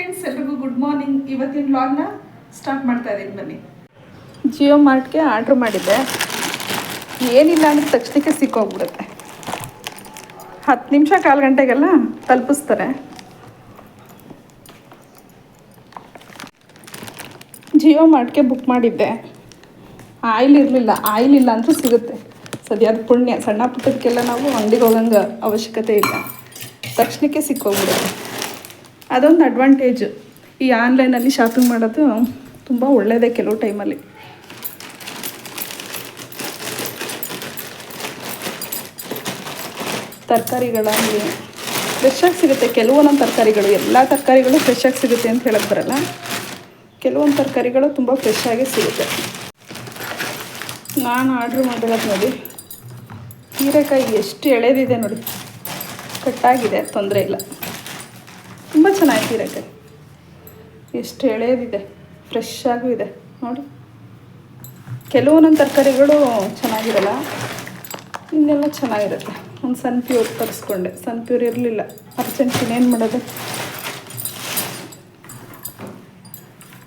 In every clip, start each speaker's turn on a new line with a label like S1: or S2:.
S1: Friends ಎಲ್ರಿಗೂ good morning ಇವತ್ತಿನ ವ್ಲಾಗ್ನ ಸ್ಟಾರ್ಟ್ ಮಾಡ್ತಾ ಇದ್ದೀನಿ, ಬನ್ನಿ. ಜಿಯೋ ಮಾರ್ಟ್ಗೆ ಆರ್ಡ್ರ್ ಮಾಡಿದ್ದೆ. ಏನಿಲ್ಲ ಅಂದ್ರೆ ತಕ್ಷಣಕ್ಕೆ ಸಿಕ್ಕೋಗ್ಬಿಡುತ್ತೆ. ಹತ್ತು ನಿಮಿಷ, ಕಾಲು ಗಂಟೆಗೆಲ್ಲ ತಲುಪಿಸ್ತಾರೆ. ಜಿಯೋ ಮಾರ್ಟ್ಗೆ ಬುಕ್ ಮಾಡಿದ್ದೆ. ಆಯಿಲ್ ಇರಲಿಲ್ಲ, ಆಯಿಲ್ ಇಲ್ಲ ಅಂತೂ ಸಿಗುತ್ತೆ. ಸದ್ಯದ ಪುಣ್ಯ, ಸಣ್ಣ ಪುಟ್ಟದಕ್ಕೆಲ್ಲ ನಾವು ಅಂಗಡಿಗೆ ಹೋಗಂಗೆ ಅವಶ್ಯಕತೆ ಇಲ್ಲ. ತಕ್ಷಣಕ್ಕೆ ಸಿಕ್ಕೋಗ್ಬಿಡುತ್ತೆ. ಅದೊಂದು ಅಡ್ವಾಂಟೇಜ್ ಈ ಆನ್ಲೈನಲ್ಲಿ ಶಾಪಿಂಗ್ ಮಾಡೋದು ತುಂಬ ಒಳ್ಳೆಯದೇ ಕೆಲವು ಟೈಮಲ್ಲಿ ತರಕಾರಿಗಳಾಗಲಿ ಫ್ರೆಶ್ಶಾಗಿ ಸಿಗುತ್ತೆ. ಕೆಲವೊಂದೊಂದು ತರಕಾರಿಗಳು, ಎಲ್ಲ ತರಕಾರಿಗಳು ಫ್ರೆಶ್ಶಾಗಿ ಸಿಗುತ್ತೆ ಅಂತ ಹೇಳಕ್ಕೆ ಬರಲ್ಲ. ಕೆಲವೊಂದು ತರಕಾರಿಗಳು ತುಂಬ ಫ್ರೆಶ್ಶಾಗಿ ಸಿಗುತ್ತೆ. ನಾನು ಆರ್ಡ್ರ್ ಮಾಡಿರೋದು ನೋಡಿ. ಹೀರೆಕಾಯಿ ಎಷ್ಟು ಎಳೆದಿದೆ ನೋಡಿ. ಕಟ್ಟಾಗಿದೆ, ತೊಂದರೆ ಇಲ್ಲ. ತುಂಬ ಚೆನ್ನಾಗಿ ಎಷ್ಟು ಎಳೆಯೋದಿದೆ ಫ್ರೆಶ್ ಆಗೂ ಇದೆ. ನೋಡಿ. ಕೆಲವೊಂದೊಂದು ತರಕಾರಿಗಳು ಚೆನ್ನಾಗಿರಲ್ಲ. ಇನ್ನೆಲ್ಲ ಚೆನ್ನಾಗಿರುತ್ತೆ. ಒಂದು ಸನ್ ಪ್ಯೂರ್ ತರಿಸ್ಕೊಂಡೆ. ಸನ್ ಪ್ಯೂರ್ ಇರಲಿಲ್ಲ. ಅರ್ಜೆಂಟ್ ಇನ್ನೇನು ಮಾಡೋದು?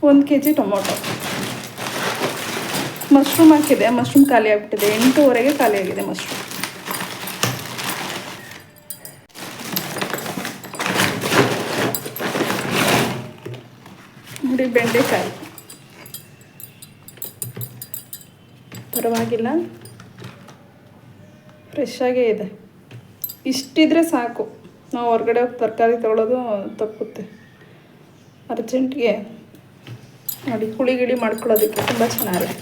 S1: ಒಂದು ಕೆ ಜಿ ಟೊಮೊಟೊ. ಮಶ್ರೂಮ್ ಹಾಕಿದೆ. ಮಶ್ರೂಮ್ ಖಾಲಿ ಆಗಿಬಿಟ್ಟಿದೆ. ಎಂಟೂವರೆಗೆ ಖಾಲಿ ಆಗಿದೆ ಮಶ್ರೂಮ್. ನೋಡಿ ಬೆಂಡೆಕಾಯಿ. ಪರವಾಗಿಲ್ಲ. ಫ್ರೆಶ್ ಆಗೇ ಇದೆ. ಇಷ್ಟಿದ್ರೆ ಸಾಕು. ನಾವು ಹೊರಗಡೆ ಹೋಗಿ ತರಕಾರಿ ತಗೊಳ್ಳೋದು ತಪ್ಪುತ್ತೆ. ಅರ್ಜೆಂಟ್ಗೆ ನೋಡಿ, ಹುಳಿ ಗಿಳಿ ಮಾಡ್ಕೊಳ್ಳೋದಕ್ಕೆ ತುಂಬ ಚೆನ್ನಾಗಿದೆ.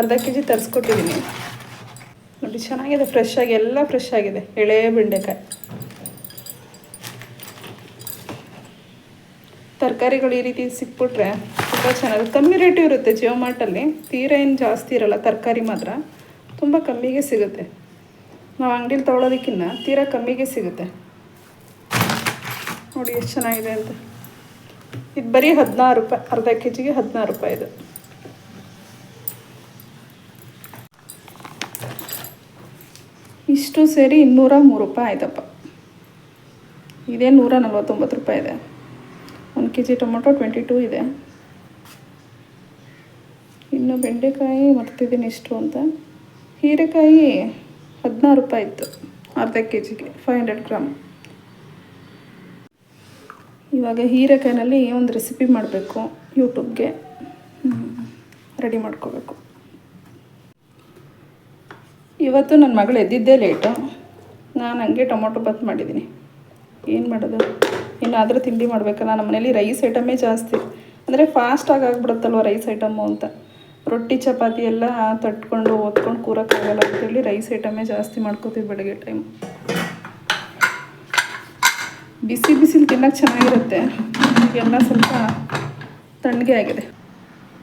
S1: ಅರ್ಧ ಕೆ ಜಿ ತರಿಸ್ಕೊಟ್ಟಿದ್ದೀನಿ ನೋಡಿ, ಚೆನ್ನಾಗಿದೆ. ಫ್ರೆಶ್ ಆಗಿ, ಎಲ್ಲ ಫ್ರೆಶ್ ಆಗಿದೆ. ಎಳೆ ಬೆಂಡೆಕಾಯಿ. ತರಕಾರಿಗಳು ಈ ರೀತಿ ಸಿಕ್ಬಿಟ್ರೆ ತುಂಬ ಚೆನ್ನಾಗಿ ಕಮ್ಮಿ ರೇಟು ಇರುತ್ತೆ ಜಿಯೋ ಮಾರ್ಟಲ್ಲಿ ತೀರ ಏನು ಜಾಸ್ತಿ ಇರಲ್ಲ, ತರಕಾರಿ ಮಾತ್ರ. ತುಂಬ ಕಮ್ಮಿಗೆ ಸಿಗುತ್ತೆ. ನಾವು ಅಂಗಡಿಲಿ ತೊಗೊಳೋದಕ್ಕಿಂತ ತೀರಾ ಕಮ್ಮಿಗೆ ಸಿಗುತ್ತೆ. ನೋಡಿ ಎಷ್ಟು ಚೆನ್ನಾಗಿದೆ ಅಂತ. ಇದು ಬರೀ ಹದಿನಾರು ರೂಪಾಯಿ, ಅರ್ಧ ಕೆ ಜಿಗೆ ಹದಿನಾರು ರೂಪಾಯಿ ಇದು. ಇಷ್ಟು ಸೇರಿ ಇನ್ನೂರ ಮೂರು ರೂಪಾಯಿ ಆಯ್ತಪ್ಪ. ಇದೇ ನೂರ ನಲ್ವತ್ತೊಂಬತ್ತು ರೂಪಾಯಿ ಇದೆ. ಒಂದು K G tomato twenty two ಇದೆ. ಇನ್ನು ಬೆಂಡೆಕಾಯಿ ಮರ್ತಿದ್ದೀನಿ ಇಷ್ಟು ಅಂತ. ಹೀರೆಕಾಯಿ ಹದಿನಾರು ರೂಪಾಯಿ ಇತ್ತು, ಅರ್ಧ ಕೆ ಜಿಗೆ ಫೈವ್ ಹಂಡ್ರೆಡ್ ಗ್ರಾಮ್ ಇವಾಗ ಹೀರೆಕಾಯಿನಲ್ಲಿ ಒಂದು ರೆಸಿಪಿ ಮಾಡಬೇಕು ಯೂಟ್ಯೂಬ್ಗೆ ರೆಡಿ ಮಾಡ್ಕೋಬೇಕು. ಇವತ್ತು ನನ್ನ ಮಗಳು ಎದ್ದಿದ್ದೇ ಲೇಟು ನಾನು ಹಂಗೆ ಟೊಮೊಟೊ ಬಾತ್ ಮಾಡಿದ್ದೀನಿ. ಏನು ಮಾಡೋದು? ಇನ್ನಾದರೂ ತಿಂಡಿ ಮಾಡಬೇಕಲ್ಲ, ನಮ್ಮ ಮನೇಲಿ ರೈಸ್ ಐಟಮೇ ಜಾಸ್ತಿ. ಅಂದರೆ ಫಾಸ್ಟಾಗಿ ಆಗ್ಬಿಡುತ್ತಲ್ವ ರೈಸ್ ಐಟಮು ಅಂತ. ರೊಟ್ಟಿ, ಚಪಾತಿ ಎಲ್ಲ ತಟ್ಕೊಂಡು, ಓದ್ಕೊಂಡು ಕೂರೋಕ್ಕಾಗಲ್ಲ ಅಂತೇಳಿ ರೈಸ್ ಐಟಮೇ ಜಾಸ್ತಿ ಮಾಡ್ಕೋತೀವಿ ಬೆಳಗ್ಗೆ ಟೈಮ್ ಬಿಸಿ ಬಿಸಿಲು ತಿನ್ನೋಕೆ ಚೆನ್ನಾಗಿರುತ್ತೆ. ಎಲ್ಲ ಸ್ವಲ್ಪ ತಣ್ಣಗೆ ಆಗಿದೆ.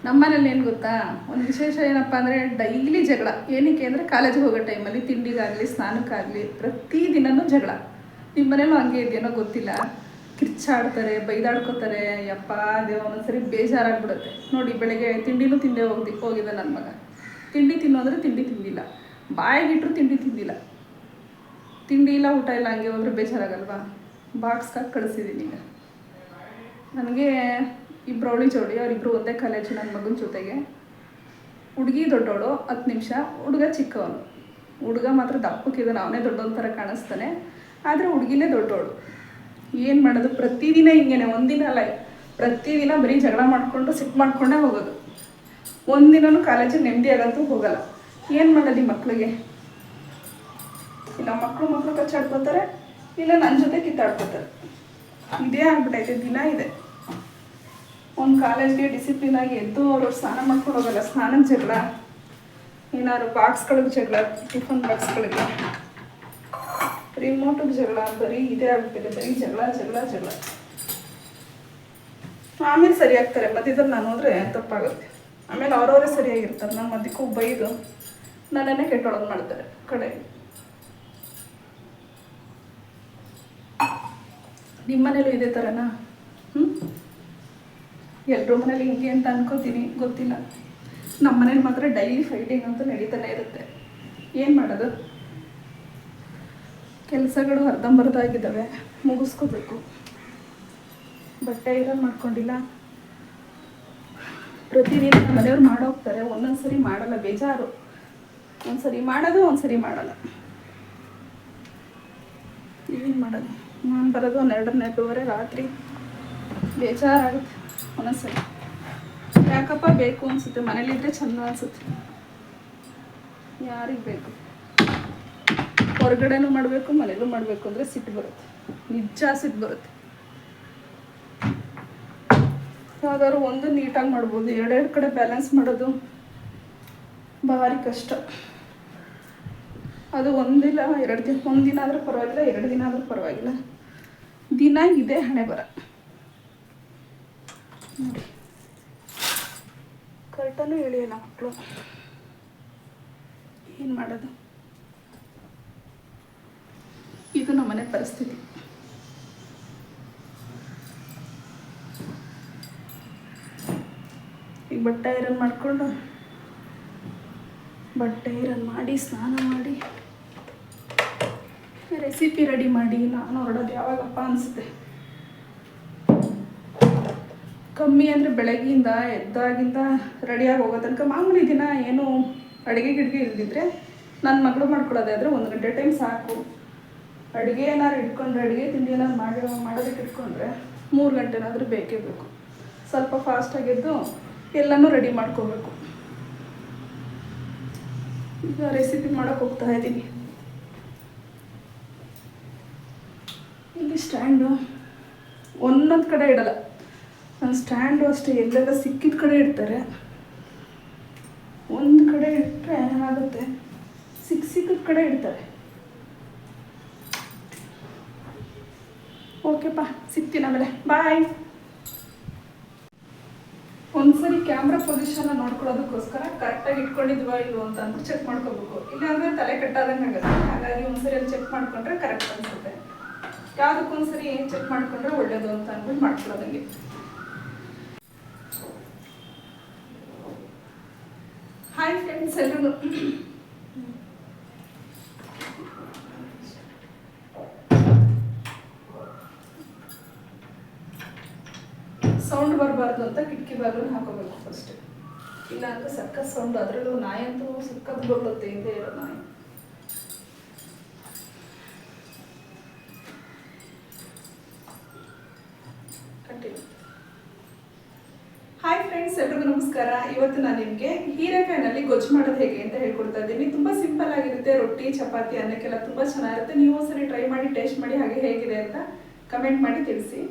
S1: ನಮ್ಮನೇಲಿ ಏನು ಗೊತ್ತಾ? ಒಂದು ವಿಶೇಷ ಏನಪ್ಪ ಅಂದರೆ ಡೈಲಿ ಜಗಳ. ಏನಕ್ಕೆ ಅಂದರೆ ಕಾಲೇಜಿಗೆ ಹೋಗೋ ಟೈಮಲ್ಲಿ ತಿಂಡಿಗಾಗಲಿ, ಸ್ನಾನಕ್ಕಾಗಲಿ ಪ್ರತಿದಿನವೂ ಜಗಳ. ನಿಮ್ಮ ಮನೇಲೂ ಹಂಗೆ ಇದೆಯೇನೋ ಗೊತ್ತಿಲ್ಲ? ಕಿರ್ಚಾಡ್ತಾರೆ, ಬೈದಾಡ್ಕೋತಾರೆ, ಯಪ್ಪ, ಅದೇ ಒಂದೊಂದ್ಸರಿ ಬೇಜಾರಾಗ್ಬಿಡುತ್ತೆ. ನೋಡಿ, ಬೆಳಗ್ಗೆ ತಿಂಡಿನೂ ತಿಂದೆ ಹೋಗಿ ಹೋಗಿದ್ದೆ ನನ್ನ ಮಗ. ತಿಂಡಿ ತಿನ್ನು ಅಂದರೆ ತಿಂಡಿ ತಿಂದಿಲ್ಲ. ಬಾಯಿಗಿಟ್ರು ತಿಂಡಿ ತಿಂದಿಲ್ಲ. ತಿಂಡಿ ಇಲ್ಲ, ಊಟ ಇಲ್ಲ, ಹಂಗೆ ಹೋದ್ರೆ ಬೇಜಾರಾಗಲ್ವಾ? ಬಾಕ್ಸ್ಗಾಗಿ ಕಳಿಸಿದ್ದೀನಿ ಈಗ. ನನಗೆ ಇಬ್ಬರು ಅವಳಿ ಜೋಡಿ ಅವರಿಬ್ಬರು ಒಂದೇ ಕಾಲೇಜು ನನ್ನ ಮಗನ ಜೊತೆಗೆ. ಹುಡುಗಿ ದೊಡ್ಡವಳು ಹತ್ತು ನಿಮಿಷ. ಹುಡುಗ ಚಿಕ್ಕವನು. ಹುಡುಗ ಮಾತ್ರ ದಪ್ಪಕ್ಕಿದ್ದಾನೆ ಅವನೇ ದೊಡ್ಡವನ ಥರ ಕಾಣಿಸ್ತಾನೆ. ಆದರೆ ಹುಡುಗಿನೇ ದೊಡ್ಡವಳು ಏನು ಮಾಡೋದು? ಪ್ರತಿದಿನ ಹಿಂಗೇನೆ, ಒಂದಿನ ಅಲ್ಲ, ಪ್ರತಿದಿನ ಬರೀ ಜಗಳ ಮಾಡಿಕೊಂಡು, ಸಿಟ್ಟು ಮಾಡ್ಕೊಂಡೇ ಹೋಗೋದು. ಒಂದಿನೂ ಕಾಲೇಜಿಗೆ ನೆಮ್ಮದಿ ಆಗಂತೂ ಹೋಗಲ್ಲ. ಏನು ಮಾಡೋದು ಈ ಮಕ್ಕಳಿಗೆ ಇಲ್ಲ ಮಕ್ಕಳು ಮಕ್ಕಳು ಕಚ್ಚಾಡ್ಕೋತಾರೆ, ಇಲ್ಲ ನನ್ನ ಜೊತೆ ಕಿತ್ತಾಡ್ಕೋತಾರೆ. ಇದೇ ಆಗ್ಬಿಟ್ಟೈತೆ ದಿನ ಇದೆ. ಒಂದು ಕಾಲೇಜ್ಗೆ ಡಿಸಿಪ್ಲಿನ್ ಆಗಿ ಎದ್ದು ಅವ್ರವ್ರು ಸ್ನಾನ ಮಾಡ್ಕೊಂಡು ಹೋಗಲ್ಲ ಸ್ನಾನ ಜಗಳ. ಏನಾದ್ರು ಬಾಕ್ಸ್ಗಳಿಗೆ ಜಗಳ ಟಿಫನ್ ಬಾಕ್ಸ್ಗಳಿಗೆ ರಿಮೋಟಿಗೆ ಜಗಳ, ಬರೀ ಇದೇ ಆಗ್ಬಿಟ್ಟಿದೆ, ಬರೀ ಜಗಳ ಜಗಳ ಜಗಳ. ಆಮೇಲೆ ಸರಿ ಆಗ್ತಾರೆ ಮಧ್ಯದಲ್ಲಿ ನಾನು ಹೋದ್ರೆ ತಪ್ಪಾಗುತ್ತೆ. ಆಮೇಲೆ ಅವರವರೇ ಸರಿಯಾಗಿರ್ತಾರೆ, ನಾನು ಮಧ್ಯಕ್ಕೂ ಬೈದು ನನ್ನನ್ನೇ ಕೆಟ್ಟೊಳಗೆ ಮಾಡ್ತಾರೆ, ಕಡೆ. ನಿಮ್ಮ ಮನೇಲೂ ಇದೇ ಥರನಾ ಹ್ಞೂ ಎಲ್ಲರ ಮನೇಲಿ ಹಿಂಗೆ ಅಂತ ಅನ್ಕೋತೀನಿ, ಗೊತ್ತಿಲ್ಲ. ನಮ್ಮ ಮನೇಲಿ ಮಾತ್ರ ಡೈಲಿ ಫೈಟಿಂಗ್ ಅಂತ ನಡೀತಾನೆ ಇರುತ್ತೆ. ಏನು ಮಾಡೋದು? ಕೆಲಸಗಳು ಅರ್ಧಂಬರ್ಧ ಆಗಿದ್ದಾವೆ ಮುಗಿಸ್ಕೋಬೇಕು. ಬಟ್ಟೆ ಇರೋ ಮಾಡ್ಕೊಂಡಿಲ್ಲ. ಪ್ರತಿದಿನ ಮನೆಯವ್ರು ಮಾಡೋಗ್ತಾರೆ ಒಂದೊಂದು ಸರಿ ಮಾಡಲ್ಲ, ಬೇಜಾರು. ಒಂದ್ಸರಿ ಮಾಡೋದು, ಒಂದ್ಸರಿ ಮಾಡಲ್ಲ. ಏನು ಮಾಡೋದು? ನಾನು ಬರೋದು ಎರಡೂವರೆ ರಾತ್ರಿ. ಬೇಜಾರಾಗುತ್ತೆ ಒಂದೊಂದು ಸರಿ ಯಾಕಪ್ಪ ಬೇಕು ಅನಿಸುತ್ತೆ ಮನೇಲಿದ್ದರೆ ಚೆಂದ ಅನಿಸುತ್ತೆ. ಯಾರಿಗೆ ಬೇಕು? ಹೊರಗಡೆನೂ ಮಾಡಬೇಕು, ಮನೇಲೂ ಮಾಡಬೇಕು ಅಂದರೆ ಸಿಟ್ಟು ಬರುತ್ತೆ. ನಿಜ ಸಿಟ್ಟು ಬರುತ್ತೆ. ಯಾವ್ದಾದ್ರು ಒಂದು ನೀಟಾಗಿ ಮಾಡ್ಬೋದು. ಎರಡೆರಡು ಕಡೆ ಬ್ಯಾಲೆನ್ಸ್ ಮಾಡೋದು ಭಾರಿ ಕಷ್ಟ. ಅದು ಒಂದಿಲ್ಲ, ಎರಡು ದಿನ, ಒಂದು ದಿನ ಆದರೂ ಪರವಾಗಿಲ್ಲ, ಎರಡು ದಿನ ಆದರೂ ಪರವಾಗಿಲ್ಲ. ದಿನ ಇದೆ, ಹಣೆ ಬರ. ನೋಡಿ. ಕರೆಕ್ಟನ್ನು ಎಳಿಯಲ್ಲ ಮಕ್ಕಳು ಏನು ಮಾಡೋದು? ಇದು ನಮ್ಮನೆ ಪರಿಸ್ಥಿತಿ. ಈಗ ಬಟ್ಟೆ ಐರನ್ ಮಾಡಿಕೊಂಡು, ಬಟ್ಟೆ ಐರನ್ ಮಾಡಿ, ಸ್ನಾನ ಮಾಡಿ ರೆಸಿಪಿ ರೆಡಿ ಮಾಡಿ, ನಾನು ಹೊರಡೋದು ಯಾವಾಗಪ್ಪ ಅನಿಸುತ್ತೆ. ಕಮ್ಮಿ ಅಂದರೆ ಬೆಳಗ್ಗಿಂದ ಎದ್ದಾಗಿಂದ ರೆಡಿಯಾಗಿ ಹೋಗೋ ತನಕ ಮಾಮೂಲಿ ದಿನ ಏನು ಅಡುಗೆ ಗಿಡಗೆ ಇಲ್ದಿದ್ರೆ ನನ್ನ ಮಗಳು ಮಾಡ್ಕೊಳ್ಳೋದೇ ಆದರೆ ಒಂದು ಗಂಟೆ ಟೈಮ್ ಸಾಕು. ಅಡುಗೆ ಏನಾದ್ರು ಇಟ್ಕೊಂಡ್ರೆ, ಅಡುಗೆ ತಿಂಡಿ ಏನಾದ್ರು ಮಾಡಿ, ಮಾಡೋದಕ್ಕೆ ಇಟ್ಕೊಂಡ್ರೆ ಮೂರು ಗಂಟೆನಾದರೂ ಬೇಕೇ ಬೇಕು. ಸ್ವಲ್ಪ ಫಾಸ್ಟಾಗಿದ್ದು ಎಲ್ಲನೂ ರೆಡಿ ಮಾಡ್ಕೋಬೇಕು. ಈಗ ರೆಸಿಪಿ ಮಾಡೋಕೆ ಹೋಗ್ತಾ ಇದ್ದೀನಿ. ಇಲ್ಲಿ ಸ್ಟ್ಯಾಂಡು ಒಂದೊಂದು ಕಡೆ ಇಡಲ್ಲ. ನನ್ನ ಸ್ಟ್ಯಾಂಡು ಅಷ್ಟೇ, ಎಲ್ಲೆಲ್ಲ ಸಿಕ್ಕಿದ ಕಡೆ ಇಡ್ತಾರೆ. ಒಂದು ಕಡೆ ಇಟ್ಟರೆ ಏನಾಗುತ್ತೆ? ಸಿಕ್ಕ ಸಿಕ್ಕಿದ ಕಡೆ ಇಡ್ತಾರೆ. ಓಕೆಪ್ಪ ಸಿಗ್ತೀನಿ ಆಮೇಲೆ. ಬಾಯ್ ಒಂದ್ಸರಿ ಕ್ಯಾಮ್ರಾ ಪೊಸಿಷನ್ ನೋಡ್ಕೊಳ್ಳೋದಕ್ಕೋಸ್ಕರ ಕರೆಕ್ಟಾಗಿ ಇಟ್ಕೊಂಡಿದ್ವಾ ಇಲ್ವೋ ಅಂತ ಅಂದ್ರೆ ಚೆಕ್ ಮಾಡ್ಕೋಬೇಕು. ಇಲ್ಲಾಂದ್ರೆ ತಲೆ ಕಟ್ಟಾದಂಗೆ ಆಗುತ್ತೆ. ಹಾಗಾಗಿ ಒಂದ್ಸರಿ ಅಲ್ಲಿ ಚೆಕ್ ಮಾಡ್ಕೊಂಡ್ರೆ ಕರೆಕ್ಟ್ ಅನ್ಸುತ್ತೆ. ಯಾವುದಕ್ಕೊಂದ್ಸರಿ ಚೆಕ್ ಮಾಡ್ಕೊಂಡ್ರೆ ಒಳ್ಳೇದು ಅಂತ ಅಂದ್ಬಿಟ್ಟು ಮಾಡ್ಕೊಳ್ಳೋದಂಗೆ. ಹಾಯ್ ಫ್ರೆಂಡ್ಸ್ ಎಲ್ರಿಗೂ ಸೌಂಡ್ ಬರಬಾರ್ದು ಅಂತ ಕಿಟಕಿ ಬಾಗಿಲನ್ನು ಹಾಕೋಬೇಕು ಫಸ್ಟ್ ಇಲ್ಲ ಅಂದ್ರೆ ಸಕ್ಕತ್ ಸೌಂಡ್, ಅದರಲ್ಲೂ ನಾಯಿ ಅಂತೂ ಸಕ್ಕತ್ ಬರುತ್ತೆ ಹಿಂದೆ ಇರೋ ನಾಯಿ. ಹಾಯ್ ಫ್ರೆಂಡ್ಸ್ ಎಲ್ರಿಗೂ ನಮಸ್ಕಾರ. ಇವತ್ತು ನಾನು ನಿಮಗೆ ಹೀರೆಕಾಯಿನಲ್ಲಿ ಗೊಜ್ಜು ಮಾಡೋದು ಹೇಗೆ ಅಂತ ಹೇಳ್ಕೊಡ್ತಾ ಇದ್ದೀನಿ. ತುಂಬ ಸಿಂಪಲ್ ಆಗಿರುತ್ತೆ, ರೊಟ್ಟಿ, ಚಪಾತಿ, ಅನ್ನಕ್ಕೆಲ್ಲ ತುಂಬ ಚೆನ್ನಾಗಿರುತ್ತೆ. ನೀವು ಸರಿ ಟ್ರೈ ಮಾಡಿ ಟೇಸ್ಟ್ ಮಾಡಿ, ಹಾಗೆ ಹೇಗಿದೆ ಅಂತ ಕಮೆಂಟ್ ಮಾಡಿ ತಿಳಿಸಿ.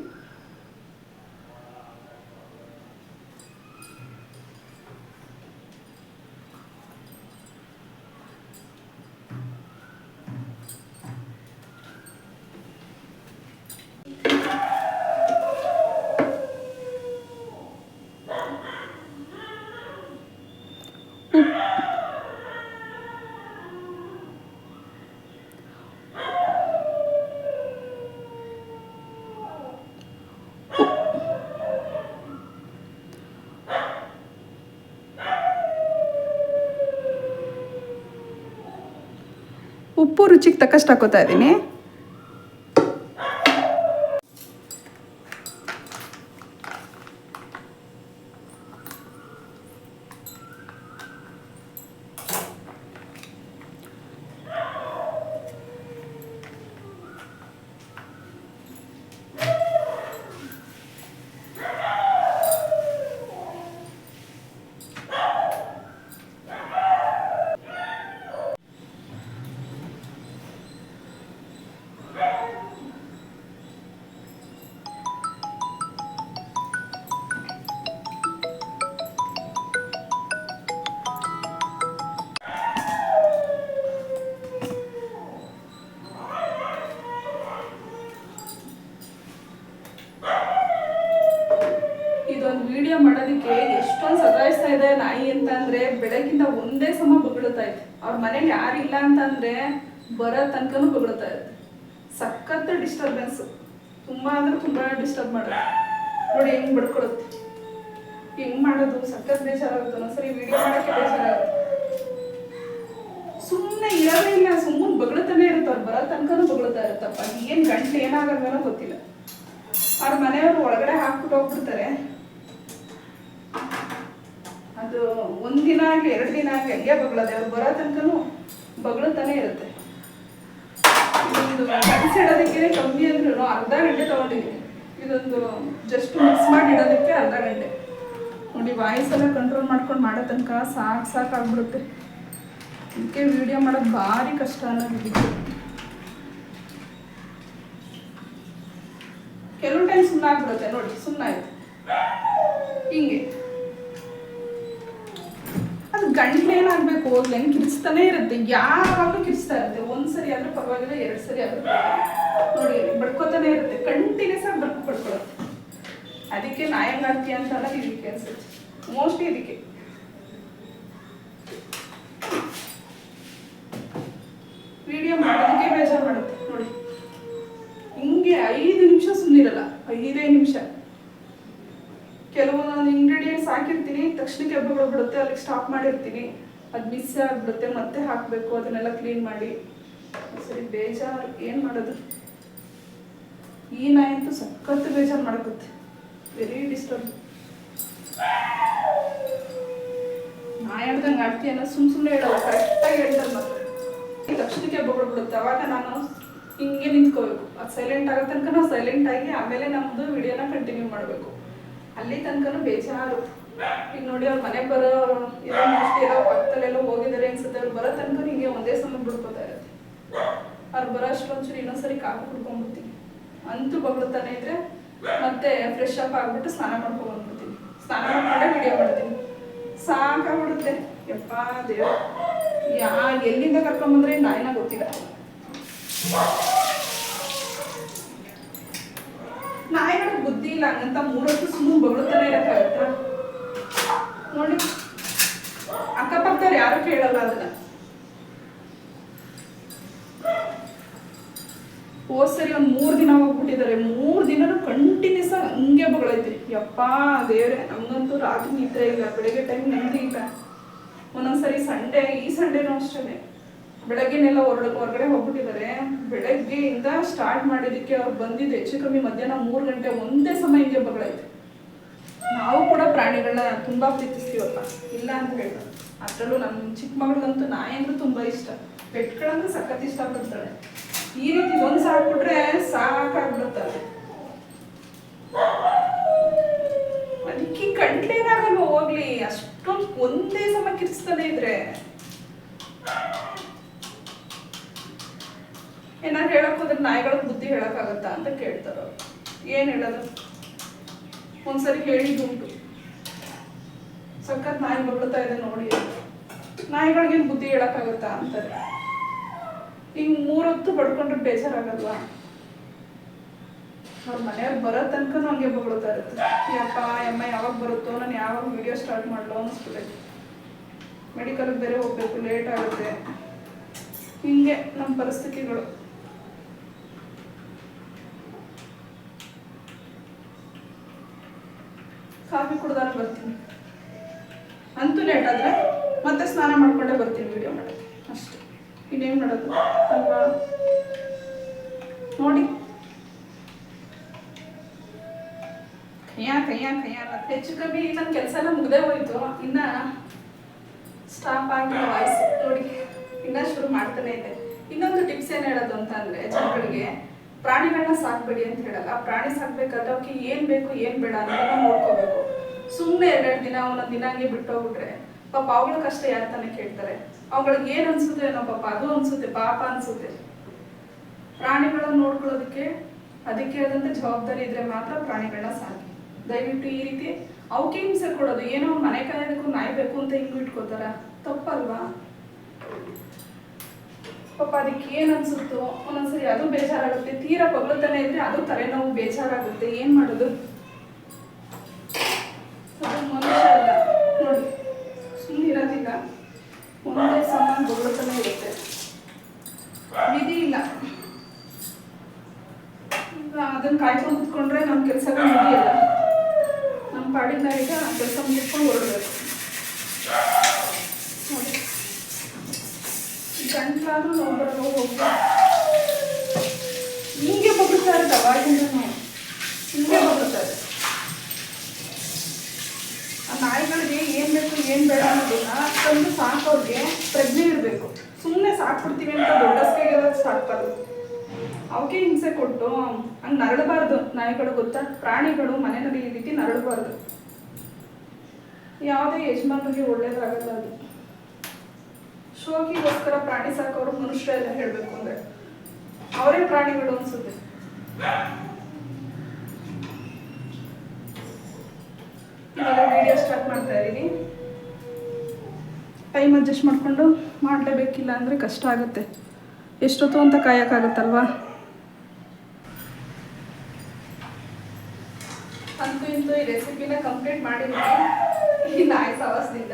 S1: ಉಪ್ಪು ರುಚಿಗೆ ತಕ್ಕಷ್ಟು ಹಾಕೋತಾ ಇದ್ದೀನಿ. ತನಕನೂ ಬೊಗಳುತ್ತಾ ಇದೆ ಸಖತ್ ಡಿಸ್ಟರ್ಬೆನ್ಸ್ ತುಂಬಾ ಅಂದ್ರೆ ತುಂಬಾ ಡಿಸ್ಟರ್ಬ್ ಮಾಡ್ರಿ ನೋಡಿ ಹೆಂಗ್ ಬಡ್ಕೊಳುತ್ತೆ. ಹೆಂಗ್ ಮಾಡೋದು? ಸಖತ್ ಬೇಜಾರಾಗುತ್ತೆ. ಒಂದ್ಸರಿ ವಿಡಿಯೋ ಮಾಡಕ್ಕೆ ಬೇಜಾರಾಗುತ್ತೆ. ಸುಮ್ಮನೆ ಇರೋದೇ ಇಲ್ಲ. ಸುಮ್ಮನೆ ಬಗಳತಾನೆ ಇರುತ್ತೆ. ಅವ್ರು ಬರೋ ತನಕನೂ ಬಗಳತಾ ಇರುತ್ತಪ್ಪ. ಏನ್ ಗಂಟೆ ಏನಾಗಲ್ವೇನೋ ಗೊತ್ತಿಲ್ಲ. ಅವ್ರ ಮನೆಯವರು ಒಳಗಡೆ ಹಾಕ್ಬಿಟ್ಟು ಹೋಗ್ಬಿಡ್ತಾರೆ. ಅದು ಒಂದಿನ ಆಗ್ಲಿ, ಎರಡು ದಿನ ಆಗ್ಲಿ ಹಂಗೆ ಬಗಳದೆ. ಅವ್ರು ಬರೋ ತನಕನೂ ಬಗಳತಾನೆ ಇರುತ್ತೆ. ಇದೊಂದು ಕಡಿಸಿಡೋದಕ್ಕೆ ಕಮ್ಮಿ ಅಂದ್ರೂ ಅರ್ಧ ಗಂಟೆ ತಗೊಂಡಿದ್ದೀನಿ. ಇದೊಂದು ಜಸ್ಟ್ ಮಿಕ್ಸ್ ಮಾಡಿ ಇಡೋದಕ್ಕೆ ಅರ್ಧ ಗಂಟೆ. ನೋಡಿ ವಾಯ್ಸ್ ಎಲ್ಲ ಕಂಟ್ರೋಲ್ ಮಾಡ್ಕೊಂಡು ಮಾಡೋ ತನಕ ಸಾಕು ಆಗ್ಬಿಡುತ್ತೆ. ಅದಕ್ಕೆ ವಿಡಿಯೋ ಮಾಡೋದು ಭಾರಿ ಕಷ್ಟ ಅನ್ನೋದು ಇದಕ್ಕೆ ಕೆಲವು ಟೈಮ್ ಸುಮ್ಮನೆ ಆಗ್ಬಿಡುತ್ತೆ ನೋಡಿ ಸುಮ್ಮನೆ ಆಯ್ತು ಹಿಂಗೆ. ಅದು ಗಂಟ್ಲು ಏನಾಗಬೇಕು ಹೋಗ್ಲಿ ಹಂಗೆ ಕಿರಿಸ್ತಾನೆ ಇರುತ್ತೆ. ಯಾವಾಗಲೂ ಕಿರಿಸ್ತಾ ಇರುತ್ತೆ. ಒಂದು ಸರಿ ಆದ್ರೂ ಪರವಾಗಿಲ್ಲ, ಎರಡು ಸರಿ ಆದ್ರೂ. ನೋಡಿ, ಬಡ್ಕೋತಾನೆ ಇರುತ್ತೆ. ಕಂಟಿನ್ಯೂಸ್ ಆಗಿ ಬರ್ಕೊ ಪಡ್ಕೊಳ್ಳುತ್ತೆ ಅದಕ್ಕೆ ನಾಯಂಗಾಡ್ತಿ ಅಂತಲ್ಲ ಇದಕ್ಕೆ ಅನ್ಸುತ್ತೆ. ಮೋಸ್ಟ್ಲಿ ಇದಕ್ಕೆ ವಿಡಿಯೋ ಮಾಡೋದಕ್ಕೆ ಬೇಜಾರು ಮಾಡುತ್ತೆ ನೋಡಿ ಹಿಂಗೆ ಐದು ನಿಮಿಷ ಸುಮ್ಮನಿರಲ್ಲ ಐದೇ ನಿಮಿಷ ಕೆಲವೊಂದೊಂದು ಇಂಗ್ರೀಡಿಯೆಂಟ್ಸ್ ಹಾಕಿರ್ತೀನಿ ತಕ್ಷಣಕ್ಕೆ ಹಬ್ಬಗಳು ಬಿಡುತ್ತೆ ಅಲ್ಲಿಗೆ ಸ್ಟಾಪ್ ಮಾಡಿರ್ತೀನಿ. ಅದು ಮಿಸ್ ಆಗಿಬಿಡುತ್ತೆ, ಮತ್ತೆ ಹಾಕಬೇಕು, ಅದನ್ನೆಲ್ಲ ಕ್ಲೀನ್ ಮಾಡಿ. ಸರಿ, ಬೇಜಾರು, ಏನು ಮಾಡೋದು? ಈ ನಾಯಿ ಅಂತೂ ಸಖತ್ತು ಬೇಜಾರು ಮಾಡಕತ್ತೆ. ವೆರಿ ಡಿಸ್ಟರ್ಬ್ ನಾ ಹೇಳ್ದಂಗೆ ಆಡ್ತೀಯ ಸುಮ್ ಸುಮ್ಮನೆ ಹೇಳಲ್ಲ ಕರೆಕ್ಟಾಗಿ ಹೇಳ್ತಾರೆ ಮತ್ತೆ ತಕ್ಷಣಕ್ಕೆ ಬಿಡುತ್ತೆ ಅವಾಗ ನಾನು ಹಿಂಗೆ ನಿಂತ್ಕೋಬೇಕು. ಅದು ಸೈಲೆಂಟ್ ಆಗೋ ತನಕ ನಾವು ಸೈಲೆಂಟ್ ಆಗಿ ಆಮೇಲೆ ನಮ್ಮದು ವಿಡಿಯೋನ ಕಂಟಿನ್ಯೂ ಮಾಡಬೇಕು. ಅಲ್ಲಿ ತನಕನೂ ಬೇಜಾರು. ಈಗ ನೋಡಿ ಅವ್ರ ಮನೆಗೆ ಬರೋ ಏನೋ ಪಕ್ಕದಲ್ಲೆಲ್ಲ ಹೋಗಿದ್ದಾರೆ ಅನ್ಸುತ್ತೆ. ಅವ್ರು ಬರೋ ತನಕ ನಿಮಗೆ ಒಂದೇ ಸಮಯ ಬಿಡ್ಕೋತಾ ಇರುತ್ತೆ. ಅವ್ರು ಬರೋ ಅಷ್ಟೊಂಚೂರು ಇನ್ನೊಂದ್ಸರಿ ಕಾಫಿ ಕುಡ್ಕೊಂಡ್ಬಿಡ್ತೀನಿ. ಅಂತೂ ಬಗ್ಳುತ್ತಾನೆ ಇದ್ರೆ ಮತ್ತೆ ಫ್ರೆಶ್ ಅಪ್ ಆಗ್ಬಿಟ್ಟು ಸ್ನಾನ ಮಾಡ್ಕೊಂಡು ಬಂದ್ಬಿಡ್ತೀನಿ. ಸ್ನಾನ ಮಾಡ್ಕೊಂಡೆ ವಿಡಿಯೋ ಮಾಡ್ತೀನಿ. ಸಾಕಾಗ್ಬಿಡುತ್ತೆ. ಯಪ್ಪ ದೇವ ಯಾ, ಎಲ್ಲಿಂದ ಕರ್ಕೊಂಬಂದ್ರೆ ನಾಯಿನ ಗೊತ್ತಿಲ್ಲ. ನಾಯಿಗಳಿಗೆ ಬುದ್ಧಿ ಇಲ್ಲ. ಹಂಗಂತ ಮೂರೊತ್ತು ಸುಮ್ಮನೆ ಬಗಳುತ್ತಾನೆ ಇರಕ್ಕಾಗತ್ತ ನೋಡಿ. ಅಕ್ಕಪಕ್ಕದವ್ರು ಯಾರು ಕೇಳಲ್ಲ ಅದನ್ನ. ಹೋದ್ ಸರಿ ಒಂದ್ ಮೂರ್ ದಿನ ಹೋಗ್ಬಿಟ್ಟಿದ್ದಾರೆ. ಮೂರ್ ದಿನನೂ ಕಂಟಿನ್ಯೂಸ್ ಆಗಿ ಹಂಗೆ ಬಗಳೈತಿ. ಯಪ್ಪ, ದೇವ್ರೆ, ನಮ್ಗಂತೂ ರಾತ್ರಿ ನಿದ್ರೆ ಇಲ್ಲ. ಬೆಳಗ್ಗೆ ಟೈಮ್ ನೆಮ್ಮದಿ ಇಲ್ಲ. ಒಂದೊಂದ್ಸರಿ ಸಂಡೇ ಈ ಸಂಡೇನೂ ಅಷ್ಟೇ ಬೆಳಗ್ಗೆನೆಲ್ಲ ಹೊರಡ, ಹೊರಗಡೆ ಹೋಗ್ಬಿಟ್ಟಿದ್ದಾರೆ. ಬೆಳಗ್ಗೆಯಿಂದ ಸ್ಟಾರ್ಟ್ ಮಾಡಿದ್ದಕ್ಕೆ ಅವ್ರು ಬಂದಿದ್ದು ಹೆಚ್ಚು ಕಮ್ಮಿ ಮಧ್ಯಾಹ್ನ ಮೂರು ಗಂಟೆ ಒಂದೇ ಸಮಯ ಹಿಂಗೆ ಬಗಳೈತೆ. ನಾವು ಕೂಡ ಪ್ರಾಣಿಗಳನ್ನ ತುಂಬಾ ಪ್ರೀತಿಸ್ತೀವಪ್ಪ. ಇಲ್ಲ ಅಂತ ಹೇಳ್ತಾರೆ ಅದರಲ್ಲೂ ನಮ್ಮ ಚಿಕ್ಕ ಮಗಳಿಗಂತೂ ನಾಯಿ ಅಂದ್ರೆ ತುಂಬಾ ಇಷ್ಟ. ಪೆಟ್ಗಳಂದ್ರೆ ಸಖತ್ ಇಷ್ಟ ಪಡ್ತಾಳೆ. ಈ ರೀತಿ ಒಂದ್ ಸಾಕ್ಬಿಟ್ರೆ ಸಾಕಾಗ್ಬಿಡುತ್ತಲ್ಲ ಅದಕ್ಕೆ ಕಂಡ್ಲೇನಾಗಲ್ವ ಹೋಗ್ಲಿ, ಅಷ್ಟೊಂದು ಒಂದೇ ಸಮ ಕಿರಿಸ್ತಾನೆ ಇದ್ರೆ. ಏನಾದ್ರು ಹೇಳಕ್ ಹೋದ್ರೆ ನಾಯಿಗಳ ಬುದ್ಧಿ ಹೇಳಕ್ಕಾಗತ್ತಾ ಅಂತ ಕೇಳ್ತಾರ ಏನ್ ಹೇಳೋದು? ಒಂದ್ಸರಿ ಹೇಳಿದ್ದುಂಟು. ಸಖತ್ ನಾಯಿ ಬಗ್ಳುತ್ತಾ ಇದೆ ನೋಡಿ ನಾಯಿಗಳಿಗೆ ಬುದ್ಧಿ ಹೇಳಕ್ಕಾಗತ್ತಾ ಅಂತಾರೆ ಈಗ ಮೂರೊತ್ತು ಬಡ್ಕೊಂಡ್ರೆ ಬೇಜಾರಾಗಲ್ವಾ? ಅವ್ರ ಮನೆಯವ್ರು ಬರೋ ತನಕ ಹಂಗೆ ಬಗಳತಾ ಇರುತ್ತೆ. ಅಪ್ಪ ಅಮ್ಮ ಯಾವಾಗ ಬರುತ್ತೋ, ನಾನು ಯಾವಾಗ ವಿಡಿಯೋ ಸ್ಟಾರ್ಟ್ ಮಾಡಲೋ ಅನಿಸ್ಬಿಟ್ಟೈತೆ ಮೆಡಿಕಲ್ಗೆ ಬೇರೆ ಹೋಗ್ಬೇಕು ಲೇಟ್ ಆಗುತ್ತೆ. ಹಿಂಗೆ ನಮ್ಮ ಪರಿಸ್ಥಿತಿಗಳು. ಕಾಫಿ ಕುಡ್ದಾರ ಬರ್ತೀನಿ. ಅಂತೂ ಲೇಟ್ ಆದರೆ ಮತ್ತೆ ಸ್ನಾನ ಮಾಡ್ಕೊಂಡೇ ಬರ್ತೀನಿ ವಿಡಿಯೋ ಮಾಡೋದು ಅಷ್ಟೇ. ಇನ್ನೇನು ಮಾಡೋದು? ಅಲ್ವಾ? ನೋಡಿ. ಕೈಯ ಕೈಯ ಕೈಯ ಮತ್ತೆ ಹೆಚ್ಚು ಕಮ್ಮಿ ನನ್ನ ಕೆಲಸ ಎಲ್ಲ ಮುಗ್ದೇ ಹೋಯ್ತು. ಇನ್ನ ಸ್ಟಾಪ್ ಆಗಿ ವಾಯ್ಸ್ ನೋಡಿ. ಇನ್ನ ಶುರು ಮಾಡ್ತಾನೆ ಇದೆ ಇನ್ನೊಂದು ಟಿಪ್ಸ್ ಏನ್ ಹೇಳೋದು ಅಂತ ಅಂದ್ರೆ ಜನಗಳಿಗೆ, ಪ್ರಾಣಿಗಳನ್ನ ಸಾಕ್ಬೇಡಿ ಅಂತ ಹೇಳಲ್ಲ. ಪ್ರಾಣಿ ಸಾಕ್ಬೇಕಾದ್ರೆ ಅವಕ್ಕೆ ಏನ್ ಬೇಕು, ಏನ್ ಬೇಡ ಅಂತ ನೋಡ್ಕೋಬೇಕು. ಸುಮ್ಮನೆ ಎರಡೆರಡು ದಿನ, ಒಂದೊಂದು ದಿನ ಹಂಗೆ ಬಿಟ್ಟು ಹೋಗ್ಬಿಟ್ರೆ ಪಾಪ ಅವಳ ಕಷ್ಟ ಯಾರು ತಾನೇ ಕೇಳ್ತಾರೆ? ಅವುಗಳಿಗೆ ಏನ್ ಅನ್ಸುತ್ತೆ ಏನೋ ಪಾಪ, ಅದು ಅನ್ಸುತ್ತೆ, ಪಾಪ ಅನ್ಸುತ್ತೆ. ಪ್ರಾಣಿಗಳನ್ನ ನೋಡ್ಕೊಳ್ಳೋದಕ್ಕೆ ಅದಕ್ಕೆ ಆದಂತ ಜವಾಬ್ದಾರಿ ಇದ್ರೆ ಮಾತ್ರ ಪ್ರಾಣಿಗಳನ್ನ ಸಾಕಿ. ದಯವಿಟ್ಟು ಈ ರೀತಿ ಅವಕ್ಕೆ ಹಿಂಸೆ ಕೊಡೋದು, ಏನೋ ಮನೆ ಕಾಯೋದಕ್ಕೂ ನಾಯಿ ಬೇಕು ಅಂತ ಹಿಂಗ್ ಇಟ್ಕೋತಾರ, ತಪ್ಪಲ್ವಾ? ಪಾಪ ಅದಕ್ಕೆ ಏನ್ ಅನ್ಸುತ್ತೋ, ಒಂದೊಂದ್ಸರಿ ಅದು ಬೇಜಾರಾಗುತ್ತೆ, ತೀರಾ ಬಗ್ಳುತ್ತಾನೆ ಇದ್ರೆ ಅದು ತಲೆನೋವು ಬೇಜಾರಾಗುತ್ತೆ, ಏನ್ ಮಾಡೋದು ಅದು ಮನುಷ್ಯ ಅಲ್ಲ ನೋಡಿ ಸುಮ್ಮನೆ ಇರೋದಿಲ್ಲ ಒಂದೇ ಸಮಾನ ಬಗ್ಳುತ್ತಾನೆ ಇರುತ್ತೆ ವಿಧಿ ಇಲ್ಲ ಈಗ ಅದನ್ನ ಕಾಯ್ಕೊಂಡು ಕುತ್ಕೊಂಡ್ರೆ ನಮ್ಮ ಕೆಲಸಗಳು ಮುಗಿಯಲ್ಲ ನಮ್ಮ ಪಾಡಿನ ಈಗ ಕೆಲಸ ಮುಗಿಸ್ಕೊಂಡು ಹೊರಡ್ಬೇಕು ನೋಡಿ ಗಂಟ್ಲಾದ್ರೂ ನೋವು ಬರಲ್ಲ ಹೋಗಿ ಹಿಂಗೆ ಬಗ್ತಾ ಇರುತ್ತೆ ಅವಾಗಿಂದ ಹಿಂಗೆ ಏನು ಬೇಕು, ಏನು ಬೇಡ ಅನ್ನೋದನ್ನ ತಂದು ಸಾಕೋರಿಗೆ ಪ್ರಜ್ಞೆ ಇರಬೇಕು. ಸುಮ್ಮನೆ ಸಾಕ್ಬಿಡ್ತೀವಿ ಅಂತ ದೊಡ್ಡ ಸ್ಕೈಗೆಲ್ಲ ಸಾಕ್ಬಾರ್ದು. ಅವಕ್ಕೆ ಹಿಂಸೆ ಕೊಟ್ಟು ಹಂಗ್ ನರಳಬಾರ್ದು. ನಾಯಿಗಳು ಗೊತ್ತಾ? ಪ್ರಾಣಿಗಳು ಮನೆಯಲ್ಲಿ ಈ ರೀತಿ ನರಳಬಾರ್ದು. ಯಾವುದೇ ಯಜಮಾನರಿಗೆ ಒಳ್ಳೇದಾಗಲ್ಲ ಅದು. ಶೋಕಿಗೋಸ್ಕರ ಪ್ರಾಣಿ ಸಾಕೋರು ಮನುಷ್ಯರೆಲ್ಲ ಹೇಳಬೇಕು ಅಂದರೆ. ಅವರೇ ಪ್ರಾಣಿಗಳು ಅನ್ಸುತ್ತೆ. ಇವಾಗ ವಿಡಿಯೋ ಸ್ಟಾರ್ಟ್ ಮಾಡ್ತಾ ಇದ್ದೀನಿ. ಟೈಮ್ ಅಡ್ಜಸ್ಟ್ ಮಾಡಿಕೊಂಡು ಮಾಡಲೇಬೇಕಿಲ್ಲ ಅಂದರೆ ಕಷ್ಟ ಆಗುತ್ತೆ. ಎಷ್ಟೊತ್ತು ಅಂತ ಕಾಯೋಕ್ಕಾಗುತ್ತಲ್ವಾ? ಅಂತೂ ಇಂತೂ ಈ ರೆಸಿಪಿನ ಕಂಪ್ಲೀಟ್ ಮಾಡಿದ್ದೀನಿ ಈ ನಾಯಿ ಸವಾಸದಿಂದ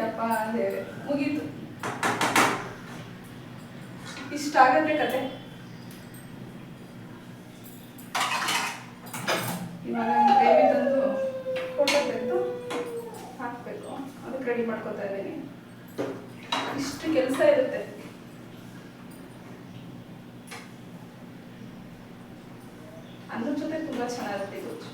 S1: ಯಪ್ಪ ಅಂದರೆ ಮುಗೀತು. ಇಷ್ಟ ಆಗತ್ತೆ ಕತೆ. ಇವಾಗ ಗ್ರೇವಿ ತಂದು ಫೋಟೋ ತೆಗೆದು ಹಾಕಬೇಕು ಅದಕ್ಕೆ ರೆಡಿ ಮಾಡ್ಕೊತಾ ಇದ್ದೀನಿ. ಇಷ್ಟು ಕೆಲಸ ಇರುತ್ತೆ. ಅದ್ರ ಜೊತೆ ತುಂಬಾ ಚೆನ್ನಾಗಿರುತ್ತೆ ಗೊತ್ತು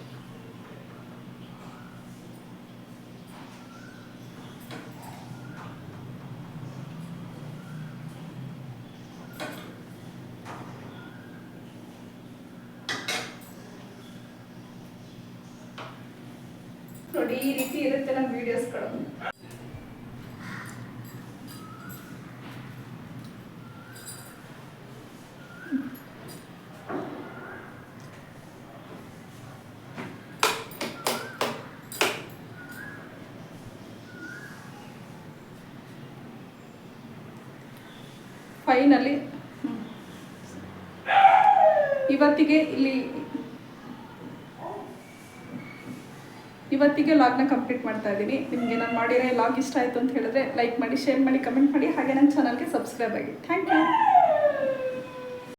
S1: ನೋಡಿ ಈ ರೀತಿ ಇರುತ್ತೆ ನಮ್ಮ ವಿಡಿಯೋಸ್ಗಳು ಫೈನಲಿ ಇವತ್ತಿಗೆ ಇಲ್ಲಿ ಇವತ್ತಿಗೆ ಲಾಗ್ನ ಕಂಪ್ಲೀಟ್ ಮಾಡ್ತಾ ಇದ್ದೀನಿ. ನಿಮಗೆ ನಾನು ಮಾಡಿರೋ ಲಾಗ್ ಇಷ್ಟ ಆಯಿತು ಅಂತ ಹೇಳಿದ್ರೆ ಲೈಕ್ ಮಾಡಿ ಶೇರ್ ಮಾಡಿ ಕಮೆಂಟ್ ಮಾಡಿ. ಹಾಗೆ ನನ್ನ ಚಾನಲ್ಗೆ ಸಬ್ಸ್ಕ್ರೈಬ್ ಆಗಿ. Thank you